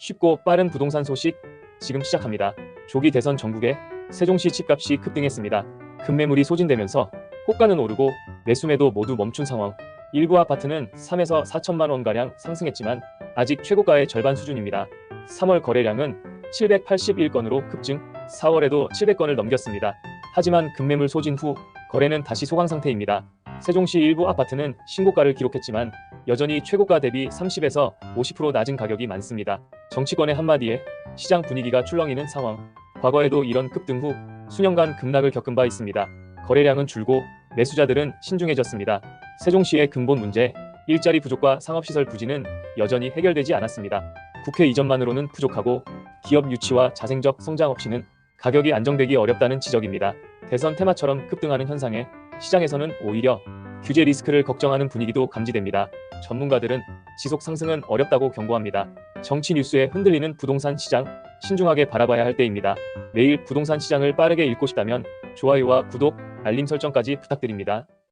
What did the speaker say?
쉽고 빠른 부동산 소식 지금 시작합니다. 조기 대선 전국에 세종시 집값이 급등했습니다. 급매물이 소진되면서 호가는 오르고 매수매도 모두 멈춘 상황. 일부 아파트는 3에서 4천만 원가량 상승했지만 아직 최고가의 절반 수준입니다. 3월 거래량은 781건으로 급증, 4월에도 700건을 넘겼습니다. 하지만 급매물 소진 후 거래는 다시 소강 상태입니다. 세종시 일부 아파트는 신고가를 기록했지만 여전히 최고가 대비 30에서 50% 낮은 가격이 많습니다. 정치권의 한마디에 시장 분위기가 출렁이는 상황. 과거에도 이런 급등 후 수년간 급락을 겪은 바 있습니다. 거래량은 줄고 매수자들은 신중해졌습니다. 세종시의 근본 문제, 일자리 부족과 상업시설 부진은 여전히 해결되지 않았습니다. 국회 이전만으로는 부족하고 기업 유치와 자생적 성장 없이는 가격이 안정되기 어렵다는 지적입니다. 대선 테마처럼 급등하는 현상에 시장에서는 오히려 규제 리스크를 걱정하는 분위기도 감지됩니다. 전문가들은 지속 상승은 어렵다고 경고합니다. 정치 뉴스에 흔들리는 부동산 시장 신중하게 바라봐야 할 때입니다. 매일 부동산 시장을 빠르게 읽고 싶다면 좋아요와 구독, 알림 설정까지 부탁드립니다.